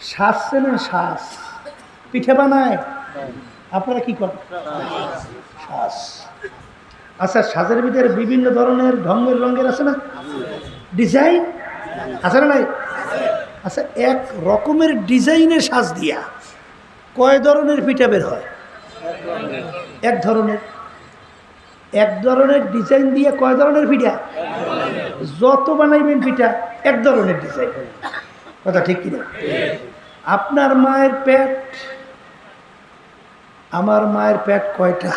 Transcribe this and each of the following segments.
শ্বাস চেনেন শ্বাস। পিঠে বানায়। আপনারা কি করেন? শ্বাস। আচ্ছা সাজের ভিতরে বিভিন্ন ধরনের ঢঙ্গের রঙের আছে না? ডিজাইন? আছে না নাই? আচ্ছা এক রকমের ডিজাইনের সাজ দিয়া কয় ধরনের পিঠা বের হয়? এক ধরনের। এক ধরনের ডিজাইন দিয়ে কয় ধরনের পিঠা? যত বানাইবেন পিঠা, এক ধরনের ডিজাইন। কথা ঠিক কিনা? আপনার মায়ের পেট, আমার মায়ের পেট কয়টা?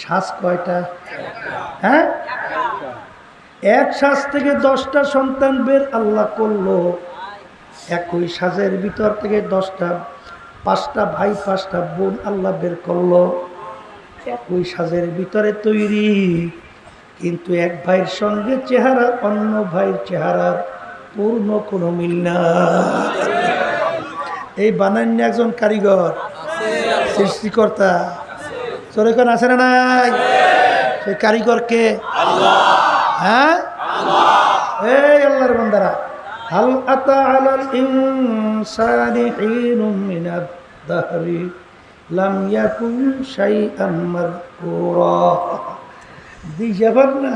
শ্বাস কয়টা? হ্যাঁ? এক শ্বাস থেকে দশটা সন্তান বের আল্লাহ করল। একই সাজের ভিতর থেকে দশটা, পাঁচটা ভাই, পাঁচটা বোন আল্লাহ বের করল। একই সাজের ভিতরে তৈরি, কিন্তু এক ভাইয়ের সঙ্গে চেহারা, অন্য ভাইয়ের চেহারার পূর্ণ কোনো মিল না এই বানান্য একজন কারিগর, সৃষ্টিকর্তা। তোর এখন আছে না নাই? সেই কারিগরকে? হ্যাঁ? এই আল্লাহর বান্দারা, হাল আতা আলাল ইনসানি হিনুম মিনাদ দাহরি, লাম ইয়াকুন শাইআন মাযকুরা। দিশা না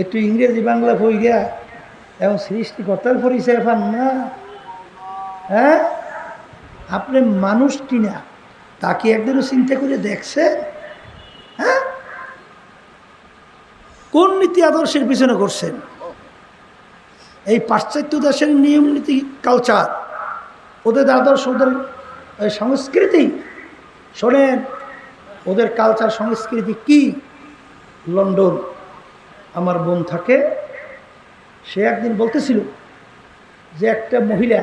একটু ইংরেজি বাংলা বই বইয়া এবং সৃষ্টিকর্তার পরিচয় পান না হ্যাঁ? আপনি মানুষ কিনা তাকে একদিনও চিন্তা করে দেখছে হ্যাঁ? কোন নীতি আদর্শের পিছনে করছেন এই পাশ্চাত্য দেশের নিয়ম নীতি কালচার, ওদের আদর্শ, ওদের সংস্কৃতি, শোনেন, ওদের কালচার, সংস্কৃতি কি? লন্ডন। আমার বোন থাকে সে একদিন বলতেছিল যে একটা মহিলা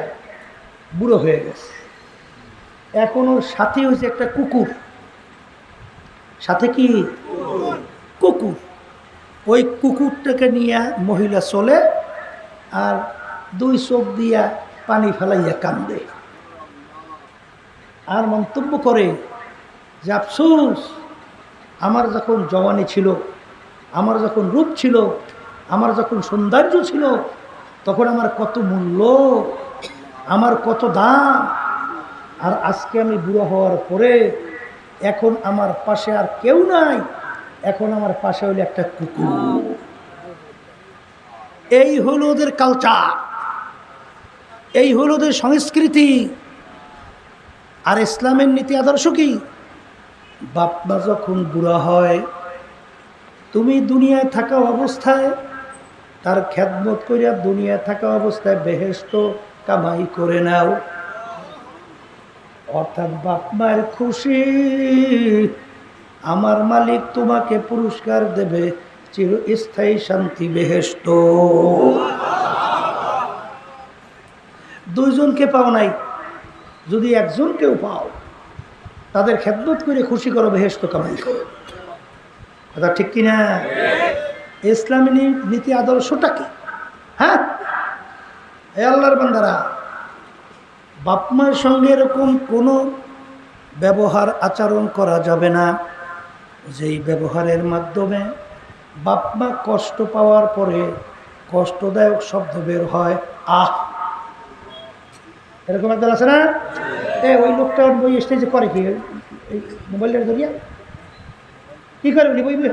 বুড়ো হয়ে গেছে। এখন ওর সাথে হয়েছে একটা কুকুর। সাথে কি? কুকুর। ওই কুকুরটাকে নিয়ে মহিলা চলে আর দুই চোখ দিয়া পানি ফেলাইয়া কান্দে। আর মন্তব্য করে যে, আফসোস, আমার যখন জওয়ানি ছিল, আমার যখন রূপ ছিল আমার যখন সৌন্দর্য ছিল, তখন আমার কত মূল্য, আমার কত দাম। আর আজকে আমি বুড়ো হওয়ার পরে এখন আমার পাশে আর কেউ নাই, এখন আমার পাশে হলো একটা কুকুর। এই হলো ওদের কালচার এই হলো ওদের সংস্কৃতি। আর ইসলামের নীতি আদর্শ কি? বাপমা যখন বুড়া হয়, তুমি দুনিয়ায় থাকা অবস্থায় তার খ্যাতমত করিয়া দুনিয়ায় থাকা অবস্থায় বেহেস্ত কামাই করে নাও। অর্থাৎ বাপ মায়ের খুশি, আমার মালিক তোমাকে পুরস্কার দেবে, চিরস্থায়ী শান্তি বেহেস্ত দুইজনকে পাও নাই, যদি একজনকেও পাও, তাদের খেদমত করে খুশি করো বেহেস্ত কামাই করো। কথা ঠিক কিনা? ইসলামী নীতি আদর্শটা কি হ্যাঁ? এ আল্লাহর বান্দারা বাপমার সঙ্গে এরকম কোনো ব্যবহার আচরণ করা যাবে না। যেই ব্যবহারের মাধ্যমে বাপমা কষ্ট পাওয়ার পরে কষ্টদায়ক শব্দ বের হয়, আহ! এরকম একদল আছে না? এ, ওই লোকটা বই স্টেজে করে কি? এই মোবাইলটা ধরিয়া। কী করে উনি? বই বই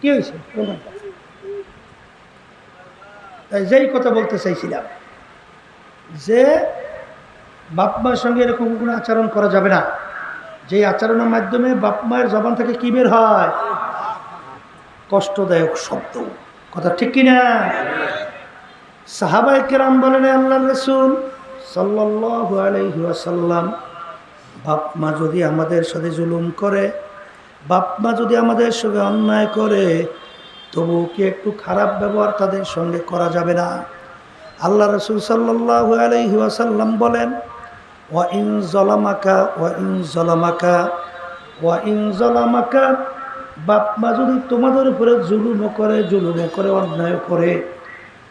কী হয়েছে? যেই কথা বলতে চাইছিলাম, যে বাপ মায়ের সঙ্গে এরকম কোনো আচরণ করা যাবে না। যে আচরণের মাধ্যমে বাপ মায়ের জবান থেকে কী বের হয়? কষ্টদায়ক শব্দ। কথা ঠিক কিনা? সাহাবাই কেরাম বলেন আল্লাহ রসুল সাল্লাহ আলহিহাসাল্লাম বাপ মা যদি আমাদের সাথে জুলুম করে বাপ মা যদি আমাদের সঙ্গে অন্যায় করে, তবু কি একটু খারাপ ব্যবহার তাদের সঙ্গে করা যাবে না? আল্লাহ রসুল সাল্লাহ আলহি ওয়াসাল্লাম বলেন ওয়া ইন জলামাকা ওয়া ইন জলামাকা ওয়া ইন জলামাকা। বাপ মা যদি তোমাদের উপরে জুলুমও করে জুলুমও করে অন্যায় করে,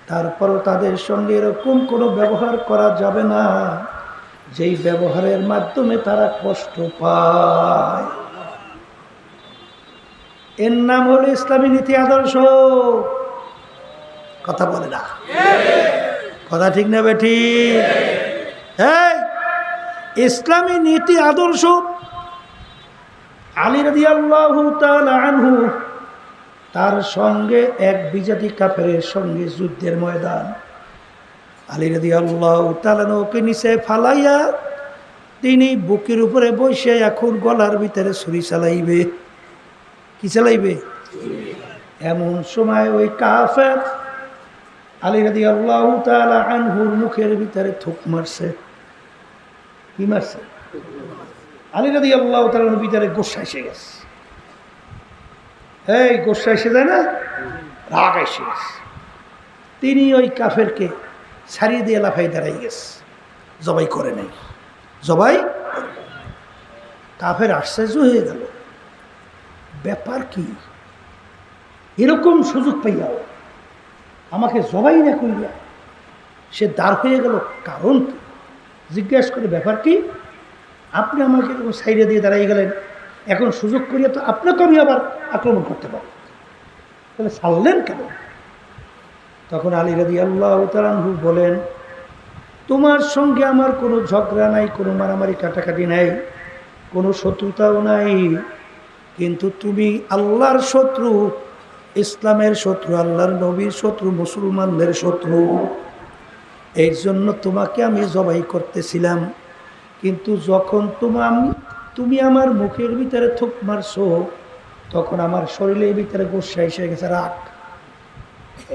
তারপরও তাদের সঙ্গে এরকম কোনো ব্যবহার করা যাবে না, যেই ব্যবহারের মাধ্যমে তারা কষ্ট পায়। এর নাম হলো ইসলামী নীতি আদর্শ। কথা বলে না। কথা ঠিক না বেঠি এই, ইসলামী নীতি আদর্শ। আলী রাদি আল্লাহ আনহু তার সঙ্গে এক বিজাতি কাফের সঙ্গে যুদ্ধের ময়দান। আলী রাদি আল্লাহ ওকে নিচে ফালাইয়া তিনি বুকের উপরে বসে এখন গলার ভিতরে ছুরি চালাইবে। কি চালাইবে? এমন সময় ওই কাফের আলী রাদি আল্লাহ আনহুর মুখের ভিতরে থুক মারছে। কি মারছে? আলী রাদি আল্লাহ তালার ভিতরে গোসা এসে গেছে। এই গোসা এসে যায় না? রাগ এসে গেছে। তিনি ওই কাফেরকে ছাড়িয়ে দিয়ে লাফাই দাঁড়াই গেছে। জবাই করে নাই। জবাই কাফের আশ্চর্য হয়ে গেল। ব্যাপার কি? এরকম সুযোগ পাইয়াও আমাকে জবাই না করিয়া সে দাঁড় হয়ে গেল। কারণ কি? জিজ্ঞেস করে, ব্যাপার কি? আপনি আমাকে এরকম সাইডে দিয়ে দাঁড়িয়ে গেলেন। এখন সুযোগ করিয়া তো আপনাকে আমি আবার আক্রমণ করতে পারি তাহলে ছাড়লেন কেন? তখন আলী রাদি আল্লাহ তালাহু বলেন, তোমার সঙ্গে আমার কোনো ঝগড়া নাই, কোনো মারামারি কাটাকাটি নাই, কোনো শত্রুতাও নাই কিন্তু তুমি আল্লাহর শত্রু, ইসলামের শত্রু, আল্লাহর নবীর শত্রু, মুসলমানদের শত্রু। এই জন্য তোমাকে আমি জবাই করতেছিলাম। কিন্তু যখন তোমার তুমি আমার মুখের ভিতরে থুক মারছো, তখন আমার শরীরের ভিতরে গোসা এসে গেছে রাগ।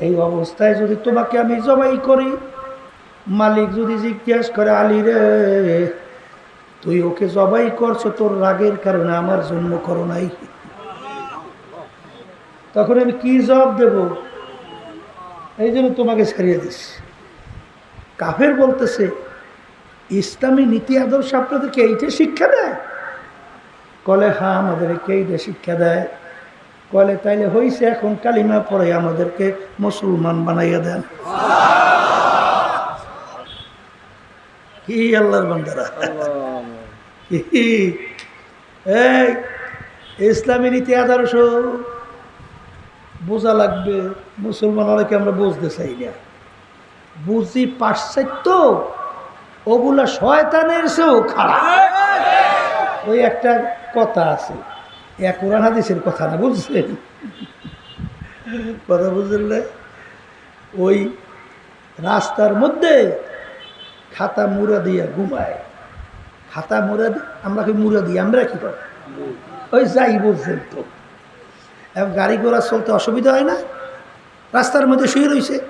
এই অবস্থায় যদি তোমাকে আমি জবাই করি, মালিক যদি জিজ্ঞাসা করে, আলী রে তুই ওকে জবাই করছ তোর রাগের কারণে আমার জন্য করো নাই। তখন আমি কি জবাব দেব? এই জন্য তোমাকে ছাড়িয়ে দিচ্ছি। কাফের বলতেছে ইসলামী নীতি আদর্শ আপনাদেরকে এইটা শিক্ষা দেয়? কলে হ্যাঁ আমাদেরকে এইটা শিক্ষা দেয়। কলে তাইলে হয়েছে এখন কালিমা পরে আমাদেরকে মুসলমান বানাইয়া দেন। কি আল্লাহর বান্দারা? ইসলামী নীতি আদর্শ বোঝা লাগবে মুসলমান অনেকে আমরা বুঝতে চাই না। বুঝি পাশ্চাত্য, ওগুলা শয়তানের চেয়েও খারাপ। ওই একটা কথা আছে এক কোরআন হাদিসের কথা না, বুঝছেন? কথা বুঝলে ওই রাস্তার মধ্যে খাতা মুড়া দিয়া ঘুমায়। খাতা মুড়া দি- আমরা কি মুড়া দিই, আমরা কি করি ওই যাই বুঝছেন তো এখন গাড়ি ঘোড়া চলতে অসুবিধা হয় না? রাস্তার মধ্যে শুয়ে রয়েছে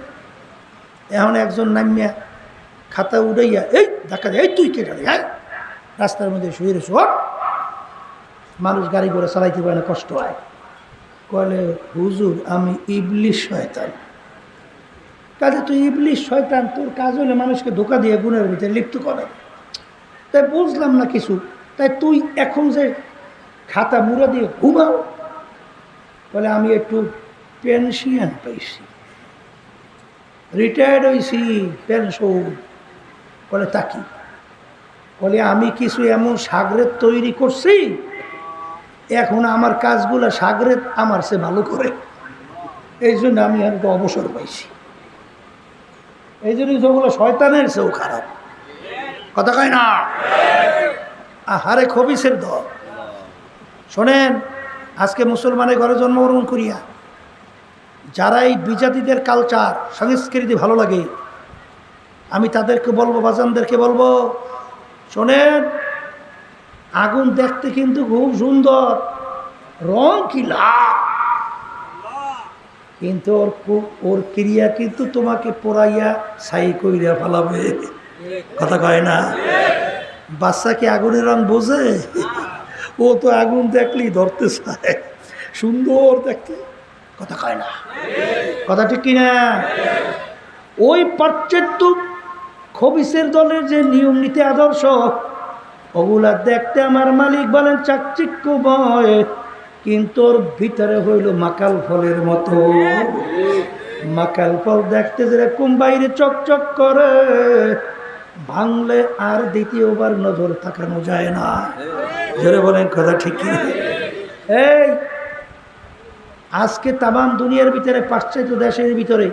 এখন একজন নামিয়া খাতা উড়াইয়া, এই দেখা যায় এই তুই কে গাড়ি হ্যাঁ? রাস্তার মধ্যে শুয়ে রয়েছে ওঠ। মানুষ গাড়ি ঘোড়া চালাইতে পারে না, কষ্ট হয়। কলে, হুজুর, আমি ইবলিশ শয়তান। কাজে তুই ইবলিশ শয়তান, তোর কাজ হলে মানুষকে ধোকা দিয়ে গুণের ভিতরে লিপ্ত করে। তাই বুঝলাম না কিছু। তাই তুই এখন যে খাতা মুড়া দিয়ে ঘুমাও। বলে আমি একটু পেনশন পাইছি। রিটায়ার্ড হয়েছি পেনশন। বলে তাকি বলে, আমি কিছু এমন সাগরের তৈরি করছি, এখন আমার কাজগুলো সাগরের আমার সে ভালো করে। এই জন্য আমি একটু অবসর পাইছি। এই জন্য যেগুলো শয়তানের সেও খারাপ। কথা কয় না? আহারে খবিসের দল শোনেন, আজকে মুসলমানের ঘরে জন্মগ্রহণ করিয়া যারা এই বিজাতিদের কালচার সংস্কৃতি ভালো লাগে, আমি তাদেরকে বলব, বাজানদেরকে বলব, শোনেন, আগুন দেখতে কিন্তু খুব সুন্দর, রং কি কিন্তু ওর ওর ক্রিয়া কিন্তু তোমাকে পোড়াইয়া সাই কইরা ফেলাবে। কথা কয় না? বাচ্চা কি আগুনের রং বোঝে? ও তো আগুন দেখলেই ধরতে চায়। সুন্দর দেখতে। কথা কয় না? কথা ঠিক কিনা ওই পাশ্চাত্য খবিসের দলের যে নিয়ম নীতি আদর্শ, ওগুলা দেখতে আমার মালিক বলেন চাকচিক্যময়, কিন্তু ওর ভিতরে হইল মাকাল ফলের মতো। মাকাল ফল দেখতে যেরকম বাইরে চকচক করে ভাঙলে আর দ্বিতীয়বার নজর তাকানো যায় না। জোরে বলেন, কথা ঠিক এই, আজকে তামাম দুনিয়ার ভিতরে, পাশ্চাত্য দেশের ভিতরে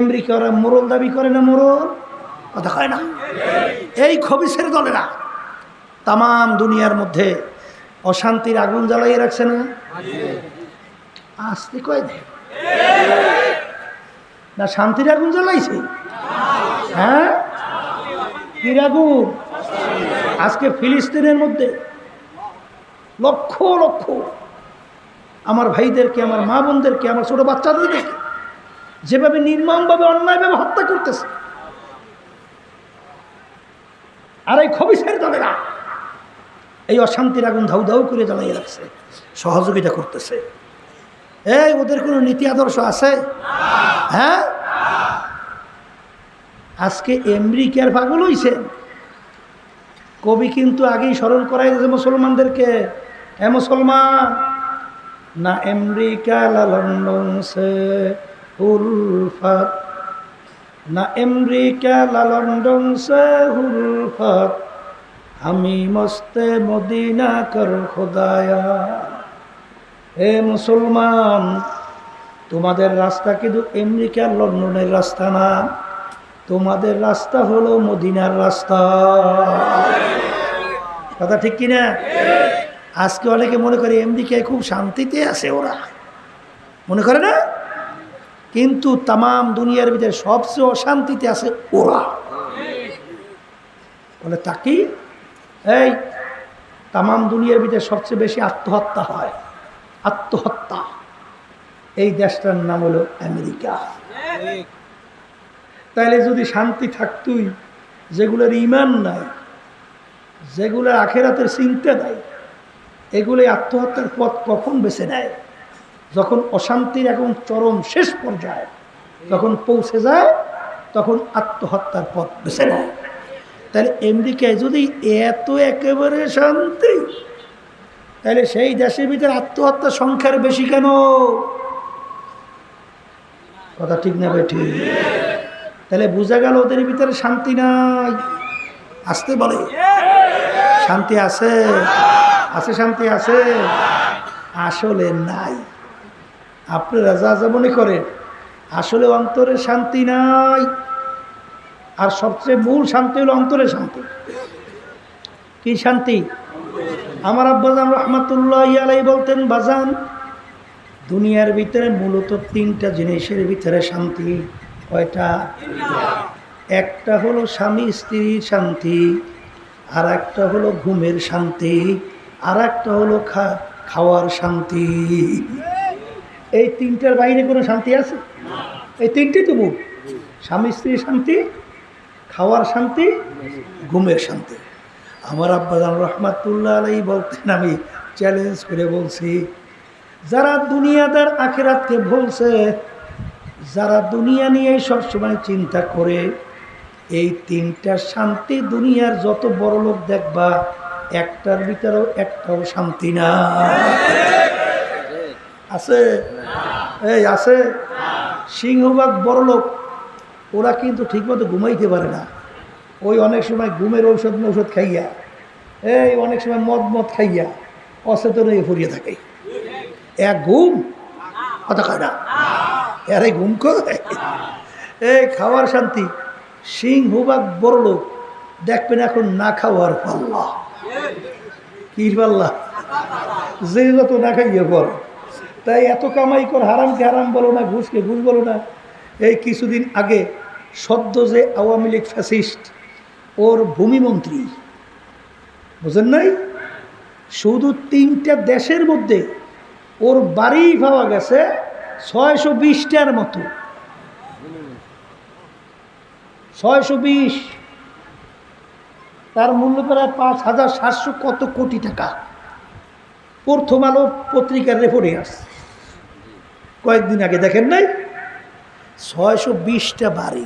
আমেরিকা ওরা মোরল দাবি করে না মোরল? কথা হয় না। এই খবিসের দলেরা তামাম দুনিয়ার মধ্যে অশান্তির আগুন জ্বালাইয়ে রাখছে না? আসতে কয় দে না, শান্তির আগুন জ্বালাইছে? হ্যাঁ? কির আজকে ফিলিস্তিনের মধ্যে লক্ষ লক্ষ আমার ভাইদেরকে, আমার মা বোনদেরকে, আমার ছোট বাচ্চাদেরকে যেভাবে নির্মমভাবে, অন্যায়ভাবে হত্যা করতেছে। আর এই খবিসের দলেরা এই অশান্তির আগুন ধাউ ধাউ করে জ্বালিয়ে রাখছে, সহযোগিতা করতেছে। এই, ওদের কোনো নীতি আদর্শ আছে? হ্যাঁ? আজকে আমেরিকার পাগল হইছে। কবি কিন্তু আগেই স্মরণ করাই দিয়েছে মুসলমানদেরকে, এ মুসলমান, না আমেরিকা লা লন্ডন সে উলফাত না আমেরিকা লা লন্ডন সে উলফাত আমি মস্তে মদিনা কর খোদায়া। হে মুসলমান, তোমাদের রাস্তা কিন্তু আমেরিকা লন্ডনের রাস্তা না। তোমাদের রাস্তা হলো মদিনার রাস্তা। কথা ঠিক কিনা? আজকে অনেকে মনে করে আমেরিকায় খুব শান্তিতে আছে ওরা। মনে করে না? কিন্তু তাম দুনিয়ার ভিতরে সবচেয়ে অশান্তিতে আছে ওরা। বলে তাকি এই তাম দুনিয়ার ভিতরে সবচেয়ে বেশি আত্মহত্যা হয়। আত্মহত্যা। এই দেশটার নাম হলো আমেরিকা। তাইলে যদি শান্তি থাকতই, যেগুলোর ইমান নাই, যেগুলোর আখেরাতের চিন্তা নাই এগুলো আত্মহত্যার পথ কখন বেছে নেয়? যখন অশান্তির এখন চরম শেষ পর্যায়ে যখন পৌঁছে যায়, তখন আত্মহত্যার পথ বেছে নেয়। তাহলে আমেরিকায় যদি এত একেবারে শান্তি তাহলে সেই দেশের ভিতরে আত্মহত্যার সংখ্যার বেশি কেন? কথা ঠিক না বেঠি তাহলে বোঝা গেল ওদের ভিতরে শান্তি নাই। আসতে বলে। শান্তি আছে? আছে, শান্তি আছে? আসলে নাই। আপনারা যা যা মনে করেন, আসলে অন্তরে শান্তি নাই। আর সবচেয়ে মূল শান্তি হলো অন্তরে শান্তি। কি শান্তি? আমার আব্বাজান রহমতুল্লাহ আলাই বলতেন, বাজান, দুনিয়ার ভিতরে মূলত তিনটা জিনিসের ভিতরে শান্তি। কয়টা? একটা হলো স্বামী স্ত্রীর শান্তি আর একটা হলো ঘুমের শান্তি আর একটা হলো খাওয়ার শান্তি। এই তিনটার বাইরে কোনো শান্তি আছে? এই তিনটি তো মূল স্বামী স্ত্রীর শান্তি, খাওয়ার শান্তি, ঘুমের শান্তি। আমার আব্বাজান রহমাতুল্লাহ আলাই বলতেন, আমি চ্যালেঞ্জ করে বলছি, যারা দুনিয়াদার আখেরাতকে ভুলছে যারা দুনিয়া নিয়ে সবসময় চিন্তা করে, এই তিনটা শান্তি দুনিয়ার যত বড় লোক দেখবা, একটার ভিতরেও একটাও শান্তি না। আছে? এই আছে? সিংহবাগ বড় লোক, ওরা কিন্তু ঠিকমতো ঘুমাইতে পারে না। ওই অনেক সময় ঘুমের ঔষধ ঔষধ খাইয়া, এই অনেক সময় মদ মদ খাইয়া, অচেতন হয়ে ফুরিয়ে থাকে। এক ঘুম? কথা কয় এই ঘুম এই খাওয়ার শান্তি সিংহবাগ বড় লোক, দেখবেন এখন না খাওয়ার পাল্লা। কি পাল্লা? যে যত না খাইয়ে পর তাই এত কামাই কর হারামকে হারাম বলো না ঘুষকে ঘুষ বলো না। এই কিছুদিন আগে সদ্য যে আওয়ামী লীগ ফ্যাসিস্ট, ওর ভূমিমন্ত্রী, বুঝেন নাই? শুধু তিনটা দেশের মধ্যে ওর বাড়ি পাওয়া গেছে ছয়শো বিশটার মতো। ছয়শো বিশ। তার মূল্য প্রায় পাঁচ হাজার সাতশো কত কোটি টাকা। প্রথম আলো পত্রিকার রেপোর্টে আসছে। কয়েকদিন আগে দেখেন নাই? ছয়শো বিশটা বাড়ি।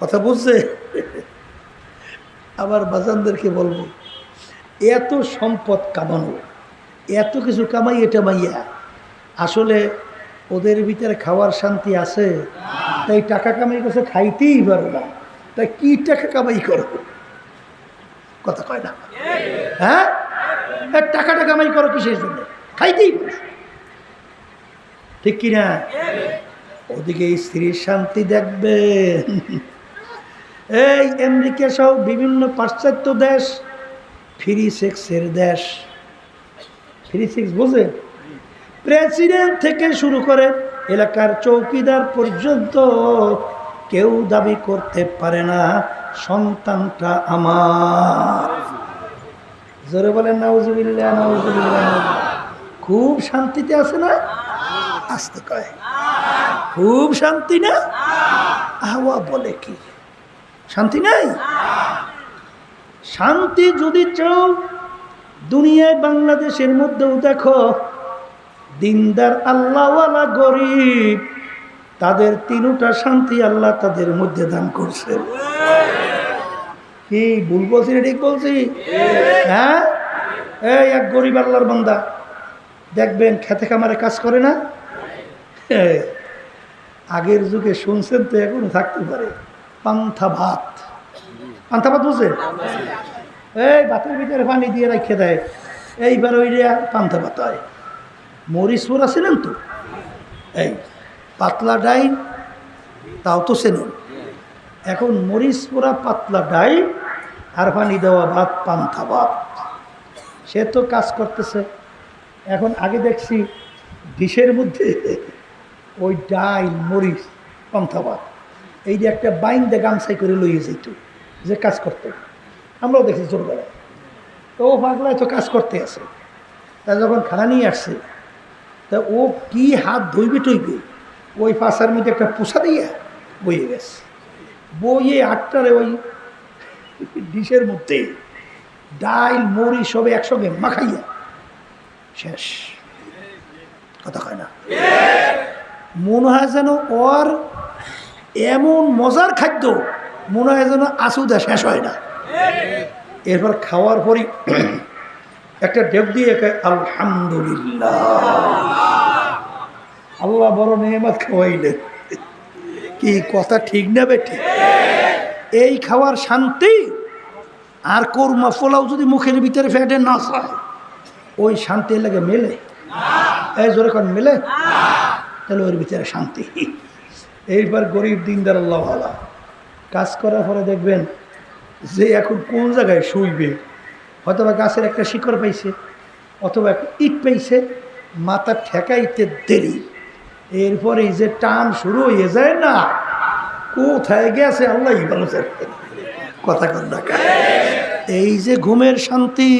কথা বুঝছে আবার বাজানদেরকে বলব, এত সম্পদ কামানো, এত কিছু কামাই এটা মাইয়া। আসলে ওদের ভিতরে খাওয়ার শান্তি আছে তাই টাকা কামাই করছে খাইতেই পারো না। তাই কি টাকা কামাই করো? কথা কয় না? হ্যাঁ? হ্যাঁ, টাকাটা কামাই করো কিসের জন্য? খাইতেই পারো। ঠিক কিনা? ওদিকে স্ত্রীর শান্তি দেখবে। এই আমেরিকা সহ বিভিন্ন পাশ্চাত্য দেশ ফ্রি সেক্সের দেশ। ফ্রি সেক্স বোঝে? প্রেসিডেন্ট থেকে শুরু করে এলাকার চৌকিদার পর্যন্ত কেউ দাবি করতে পারে না। সন্তানটা আমার। জোরে বলেন খুব শান্তিতে আছে না? আসতে কয়। খুব শান্তি না? আওয়া বলে কি? শান্তি নাই? শান্তি যদি চাও, দুনিয়ায় বাংলাদেশের মধ্যেও দেখো দিনদার আল্লাহওয়ালা গরিব, তাদের তিনটা শান্তি আল্লাহ তাদের মধ্যে দান করছে। কি ভুল বলছি ঠিক বলছি? হ্যাঁ? এই এক গরিব আল্লাহর বান্দা, দেখবেন খেতে খামারে কাজ করে না? আগের যুগে শুনছেন তো, এখন থাকতে পারে। পান্থা ভাত। পান্থা ভাত বুঝছেন এই ভাতের ভিতরে পানি দিয়ে রাখে দেয়। এইবার ওই পান্থা ভাত হয়। মরিচপুর আছিলেন তো? এই, পাতলা ডাই তাও তো চেনেন এখন মরিচ পোড়া পাতলা ডাই আর পানি দেওয়া ভাত পান্থা ভাত সে তো কাজ করতেছে। এখন আগে দেখছি ডিশের মধ্যে ওই ডাই মরিচ পান্থা এই যে একটা বাইন দিয়ে গামছাই করে লইয়ে যেত যে কাজ করতে। আমরাও দেখছি ছোটবেলায়। তো ও পাগলায় তো কাজ করতে আছে। তা যখন খানা নিয়ে আসছে তা ও কি হাত ধুইবে টইবে? ওই পাশার মধ্যে একটা পোষা দিয়ে বইয়ে গেছে। বইয়ে আটটারে ওই ডিশের মধ্যে ডাইল মরি সবে একসঙ্গে মাখাইয়া শেষ। কথা কয় না? মনে হয় যেন ওর এমন মজার খাদ্য, মনে হয় যেন আসুদা শেষ হয় না। এরপর খাওয়ার পরই একটা ডেক দিয়ে আলহামদুলিল্লাহ। আল্লাহ বড় নেহমত খাওয়াইলেন। কি কথা ঠিক না বেটি এই খাওয়ার শান্তি আর কোরমা পোলাও যদি মুখের ভিতরে ফেটে না চায় ওই শান্তি লাগে মেলে। এই জোরে কন, মেলে? তাহলে ওর ভিতরে শান্তি। এইবার গরিব দিনদার আল্লাহ কাজ করার পরে দেখবেন যে এখন কোন জায়গায় শুইবে হয়তোবা গাছের একটা শিকড় পাইছে, অথবা একটা ইট পাইছে, মাথা ঠেকাইতে দেরি। এরপরে যে টান শুরু হয়ে যায় না, কোথায় গেছে আল্লাহ জানে। কথা কর এই যে ঘুমের শান্তি,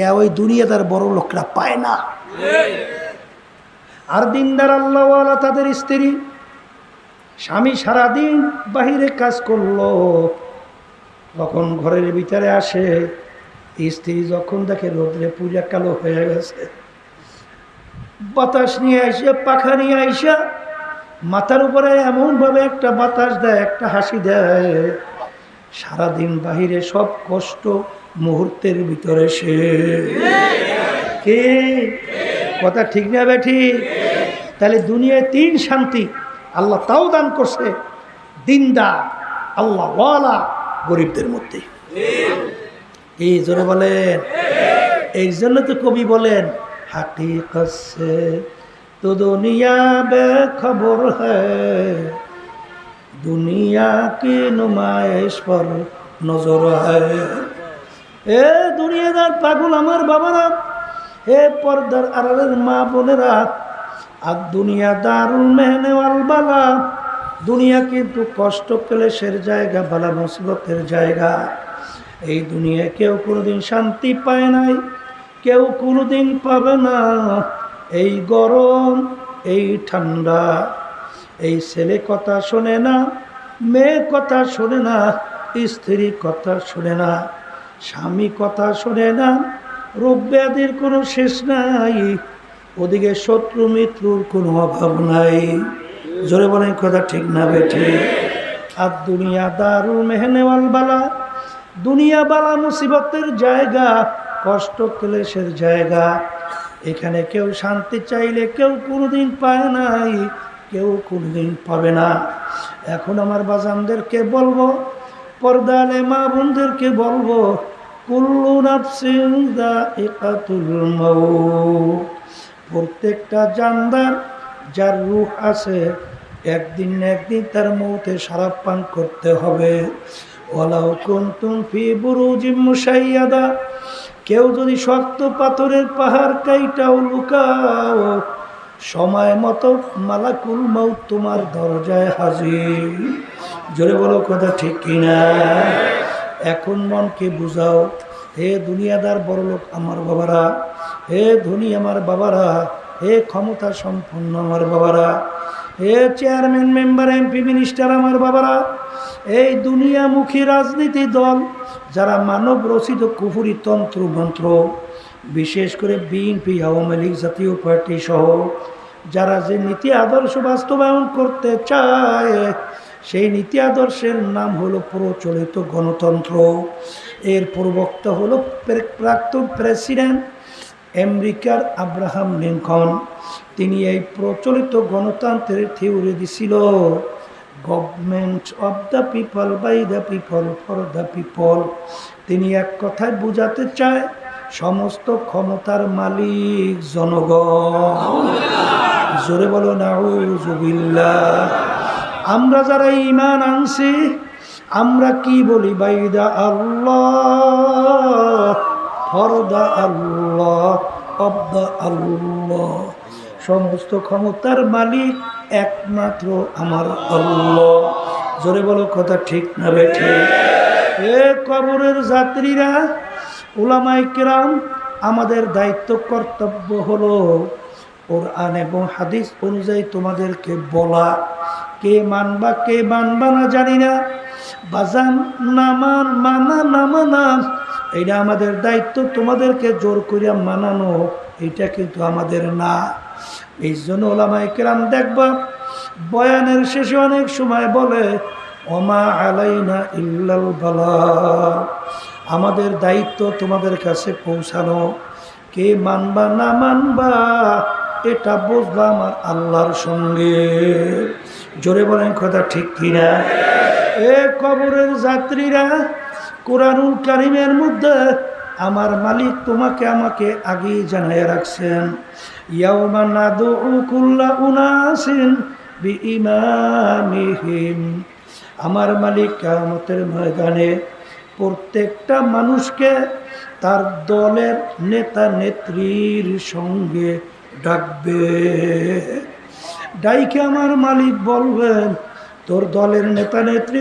এ ওই দুনিয়াদার বড় লোকরা পায় না। আর দিনদার আল্লাহওয়ালা তাদের স্ত্রী, স্বামী সারাদিন বাহিরে কাজ করল, তখন ঘরের ভিতরে আসে স্ত্রী যখন দেখে রোদ্রে পূজা কালো হয়ে গেছে, বাতাস নিয়ে আসে, পাখা নিয়ে আইসা মাথার উপরে এমনভাবে একটা বাতাস দেয়, একটা হাসি দেয়। সারাদিন বাহিরে সব কষ্ট মুহূর্তের ভিতরে সে। কে? কথা ঠিক না বেঠি তাহলে দুনিয়ায় তিন শান্তি, আল্লাহ তাও দান করছে দিনদা আল্লাহ গরিবদের মধ্যে। এই জোরে বলেন? এই জন্য তো কবি বলেন হাতি কসে তো দুনিয়া বে খবর দুনিয়া কি নুমাইশ পর নজর এ দুনিয়াদার পাগল আমার বাবারা হে পর্দার আড়ালের মা বোনেরা, আর দুনিয়া দারুল মেহনেওয়াল বালা। দুনিয়া কিন্তু কষ্ট ক্লেশের জায়গা, বালা মুসিবতের জায়গা। এই দুনিয়ায় কেউ কোনোদিন শান্তি পায় নাই, কেউ কোনোদিন পাবে না। এই গরম, এই ঠান্ডা, এই ছেলে কথা শোনে না, মেয়ে কথা শোনে না, স্ত্রী কথা শোনে না, স্বামী কথা শোনে না, রোগ ব্যাধির কোনো শেষ নাই, ওদিকে শত্রু মিত্রুর কোনো অভাব নাই। জোরে বলেন, কথা ঠিক না বেঠে আর দুনিয়া দারুল মেহনেওয়াল বালা। দুনিয়া বালা মুসিবতের জায়গা, কষ্ট ক্লেশের জায়গা। এখানে কেউ শান্তি চাইলে কেউ কোনোদিন পায় নাই, কেউ কোনোদিন পাবে না। এখন আমার বাজানদেরকে বলব, পর্দালে মা বোনদেরকে বলব, কুল্লু নাফসিন দাইকাতুল মাউত। প্রত্যেকটা জানদার যার রূহ আছে, একদিন একদিন তার মৌতে সারাপ পান করতে হবে। ওলাও কুনতুম ফি বুরুজিম মুশাইয়াদা। কেউ যদি শক্ত পাথরের পাহাড় কাইটাও লুকাও, সময় মতো মালাকুল মাউত তোমার দরজায় হাজির। জোরে বলো কথা ঠিক কিনা? এখন মনকে বুঝাও, হে দুনিয়াদার বড় লোক আমার বাবারা, হে ধনী আমার বাবারা, হে ক্ষমতা সম্পন্ন আমার বাবারা, হে চেয়ারম্যান, মেম্বার, এমপি, মিনিস্টার আমার বাবারা এই দুনিয়ামুখী রাজনীতি দল যারা মানব রচিত কুফুরি তন্ত্র মন্ত্র, বিশেষ করে বিএনপি, আওয়ামী লীগ জাতীয় পার্টি সহ, যারা যে নীতি আদর্শ বাস্তবায়ন করতে চায়, সেই নীতি আদর্শের নাম হলো প্রচলিত গণতন্ত্র। এর প্রবক্তা হলো প্রাক্তন প্রেসিডেন্ট আমেরিকার আব্রাহাম লিঙ্কন তিনি এই প্রচলিত গণতন্ত্রের থিওরি দিছিল। Government of the people by the people for the people তিনি এক কথায় বুঝাতে চায়, সমস্ত ক্ষমতার মালিক জনগণ। জোরে বলো না আমরা যারা ইমান আনছি, আমরা কি বলি? বাইদা আল্লাহ, ফরদা আল্লাহ, অব্দা আল্লাহ। সমস্ত ক্ষমতার মালিক একমাত্র আমার আল্লাহ। জোরে বলো, কথা ঠিক না বেঠে এ কবরের যাত্রীরা ওলামাই কেরাম, আমাদের দায়িত্ব কর্তব্য হলো কোরআন এবং হাদিস অনুযায়ী তোমাদেরকে বলা। কে মানবা কে মানবা না জানি না। বাজান, নামান, মানা না মানা এটা আমাদের দায়িত্ব, তোমাদেরকে জোর করিয়া মানানো এটা কিন্তু আমাদের না। এই জন্য ওলামাই কেরাম দেখবা, বয়ানের শেষে অনেক সময় বলে, ওমা আলাইনা ইল্লাল বালা। আমাদের দায়িত্ব তোমাদের কাছে পৌঁছানো। কে মানবা না মানবা, এটা বুঝবা আমার আল্লাহর সঙ্গে। জোরে বলেন কথা ঠিক কিনা? এ কবরের যাত্রীরা কোরআনুল কারিমের মধ্যে আমার মালিক তোমাকে আমাকে আগেই জানাইয়া রাখছেন। কুল্লা উনাসিন আমার মালিক কিয়ামতের ময়দানে প্রত্যেকটা মানুষকে তার দলের নেতা নেত্রীর সঙ্গে ডাকবে। ডাইকে আমার মালিক বলবেন, তোর দলের নেতা নেত্রী